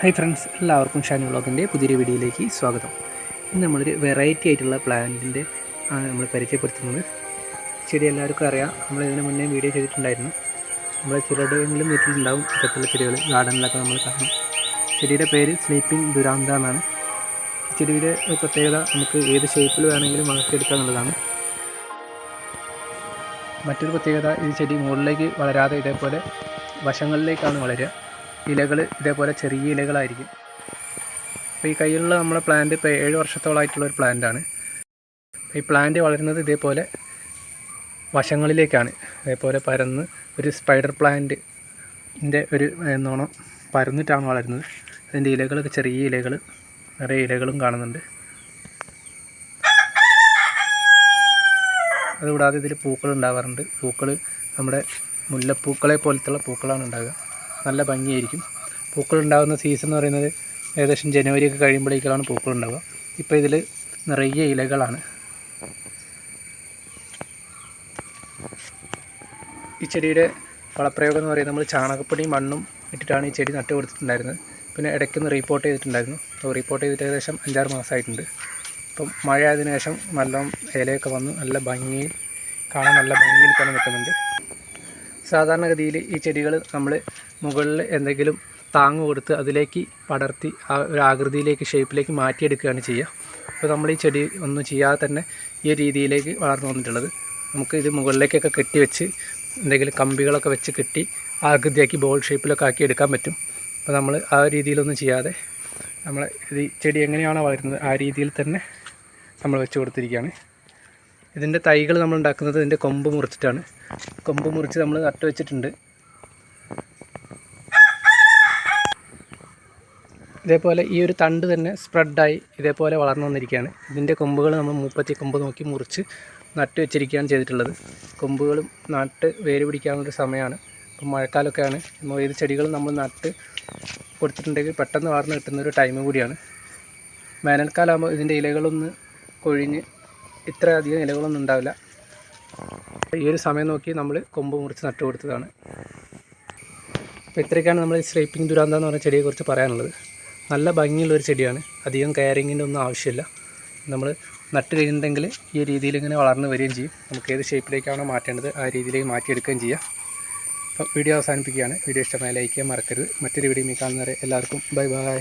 Hi friends എല്ലാവർക്കും ഷാനി വ്ളോഗിന്റെ പുതിയൊരു വീഡിയോയിലേക്ക് സ്വാഗതം. ഇന്ന് നമ്മളൊരു വെറൈറ്റി ആയിട്ടുള്ള പ്ലാന്റിന്റെ ആണ് നമ്മൾ പരിചയപ്പെടുത്തുന്നത്. ചെടി എല്ലാവർക്കും അറിയാം. നമ്മൾ ഇതിന് മുന്നേ വീഡിയോ ചെയ്തിട്ടുണ്ടായിരുന്നു. നമ്മൾ ചിലടെങ്കിലും വീട്ടിലുണ്ടാവും. ഇത്തരത്തിലുള്ള ചെടികൾ ഗാർഡനിലൊക്കെ നമ്മൾ കാണും. ചെടിയുടെ പേര് സ്ലീപ്പിംഗ് ദുരാന്ത എന്നാണ്. ചെടിയുടെ പ്രത്യേകത നമുക്ക് ഏത് ഷേപ്പിൽ വേണമെങ്കിലും വളർത്തിയെടുക്കുക എന്നുള്ളതാണ്. മറ്റൊരു പ്രത്യേകത ഈ ചെടി മുകളിലേക്ക് വളരാതെ ഇതേപോലെ വശങ്ങളിലേക്കാണ് വളരുക. ഇലകൾ ഇതേപോലെ ചെറിയ ഇലകളായിരിക്കും. അപ്പോൾ ഈ കയ്യിലുള്ള നമ്മുടെ പ്ലാന്റ് ഇപ്പോൾ ഏഴ് വർഷത്തോളമായിട്ടുള്ള ഒരു പ്ലാന്റാണ് ഈ പ്ലാന്റ് വളരുന്നത് ഇതേപോലെ വശങ്ങളിലേക്കാണ്. അതേപോലെ പരന്ന് ഒരു സ്പൈഡർ പ്ലാന്റിന്റെ ഒരു എന്നോണം പരന്നിട്ടാണ് വളരുന്നത്. അതിന്റെ ഇലകളൊക്കെ ചെറിയ ഇലകൾ നിറയെ ഇലകളും കാണുന്നുണ്ട്. അതുകൂടാതെ ഇതിൽ പൂക്കൾ ഉണ്ടാവാറുണ്ട്. പൂക്കൾ നമ്മുടെ മുല്ലപ്പൂക്കളെ പോലത്തുള്ള പൂക്കളാണ് ഉണ്ടാകുക നല്ല ഭംഗിയായിരിക്കും. പൂക്കളുണ്ടാകുന്ന സീസൺ എന്ന് പറയുന്നത് ഏകദേശം ജനുവരി ഒക്കെ കഴിയുമ്പോഴേക്കാണ് പൂക്കളുണ്ടാവുക. ഇപ്പോൾ ഇതിൽ നിറയെ ഇലകളാണ്. ഈ ചെടിയുടെ വളപ്രയോഗം എന്ന് പറയുന്നത് നമ്മൾ ചാണകപ്പൊടിയും മണ്ണും ഇട്ടിട്ടാണ് ഈ ചെടി നട്ടു കൊടുത്തിട്ടുണ്ടായിരുന്നത്. പിന്നെ ഇടയ്ക്കൊന്ന് റീപ്പോർട്ട് ചെയ്തിട്ടുണ്ടായിരുന്നു. അപ്പോൾ റീപ്പോർട്ട് ചെയ്തിട്ട് ഏകദേശം അഞ്ചാറ് മാസമായിട്ടുണ്ട്. അപ്പം മഴ ആയതിനു ശേഷം നല്ല ഇലയൊക്കെ വന്ന് നല്ല ഭംഗി കാണാൻ നല്ല ഭംഗിയിൽ തന്നെ നിൽക്കുന്നുണ്ട്. സാധാരണഗതിയിൽ ഈ ചെടികൾ നമ്മൾ മുകളിൽ എന്തെങ്കിലും താങ്ങ് കൊടുത്ത് അതിലേക്ക് പടർത്തി ആ ഒരു ആകൃതിയിലേക്ക് ഷേപ്പിലേക്ക് മാറ്റിയെടുക്കുകയാണ് ചെയ്യുക. അപ്പോൾ നമ്മൾ ഈ ചെടി ഒന്നും ചെയ്യാതെ തന്നെ ഈ രീതിയിലേക്ക് വളർന്നു വന്നിട്ടുള്ളത്. നമുക്ക് ഇത് മുകളിലേക്കൊക്കെ കെട്ടി വെച്ച് എന്തെങ്കിലും കമ്പികളൊക്കെ വെച്ച് കെട്ടി ആകൃതിയാക്കി ബോൾ ഷേപ്പിലൊക്കെ ആക്കി എടുക്കാൻ പറ്റും. അപ്പോൾ നമ്മൾ ആ രീതിയിലൊന്നും ചെയ്യാതെ നമ്മൾ ഇത് ചെടി എങ്ങനെയാണോ വളരുന്നത് ആ രീതിയിൽ തന്നെ നമ്മൾ വെച്ച് കൊടുത്തിരിക്കുകയാണ്. ഇതിന്റെ തൈകൾ നമ്മൾ ഉണ്ടാക്കുന്നത് ഇതിന്റെ കൊമ്പ് മുറിച്ചിട്ടാണ്. കൊമ്പ് മുറിച്ച് നമ്മൾ നട്ട് വെച്ചിട്ടുണ്ട്. ഇതേപോലെ ഈ ഒരു തണ്ട് തന്നെ സ്പ്രെഡായി ഇതേപോലെ വളർന്നു വന്നിരിക്കുകയാണ്. ഇതിന്റെ കൊമ്പുകൾ നമ്മൾ മൂപ്പത്തി കൊമ്പ് നോക്കി മുറിച്ച് നട്ട് വെച്ചിരിക്കുകയാണ് ചെയ്തിട്ടുള്ളത്. കൊമ്പുകളും നട്ട് വേര് പിടിക്കാനുള്ളൊരു സമയമാണ്. ഇപ്പം മഴക്കാലമൊക്കെയാണ്. നമ്മൾ ഏത് ചെടികൾ നമ്മൾ നട്ട് കൊടുത്തിട്ടുണ്ടെങ്കിൽ പെട്ടെന്ന് വളർന്ന് കിട്ടുന്ന ഒരു ടൈം കൂടിയാണ്. വേനൽക്കാലമാകുമ്പോൾ ഇതിന്റെ ഇലകളൊന്ന് കൊഴിഞ്ഞ് ഇത്ര അധികം ഇലകളൊന്നും ഉണ്ടാവില്ല. ഈ ഒരു സമയം നോക്കി നമ്മൾ കൊമ്പ് മുറിച്ച് നട്ട് കൊടുത്തതാണ്. അപ്പോൾ ഇത്രയൊക്കെയാണ് നമ്മൾ സ്ലീപ്പിംഗ് ദുരാന്ത എന്ന് പറഞ്ഞ ചെടിയെക്കുറിച്ച് പറയാനുള്ളത്. നല്ല ഭംഗിയുള്ളൊരു ചെടിയാണ്. അധികം കെയറിങ്ങിന്റെ ഒന്നും ആവശ്യമില്ല. നമ്മൾ നട്ട് കഴിഞ്ഞിട്ടുണ്ടെങ്കിൽ ഈ രീതിയിൽ ഇങ്ങനെ വളർന്ന് വരികയും ചെയ്യും. നമുക്ക് ഏത് ഷേപ്പിലേക്കാണോ മാറ്റേണ്ടത് ആ രീതിയിലേക്ക് മാറ്റിയെടുക്കുകയും ചെയ്യാം. അപ്പോൾ വീഡിയോ അവസാനിപ്പിക്കുകയാണ്. വീഡിയോ ഇഷ്ടമായ ലൈക്ക് ചെയ്യാൻ മറക്കരുത്. മറ്റൊരു വീഡിയോ കാണുന്നവരെ എല്ലാവർക്കും ബൈ ബൈ.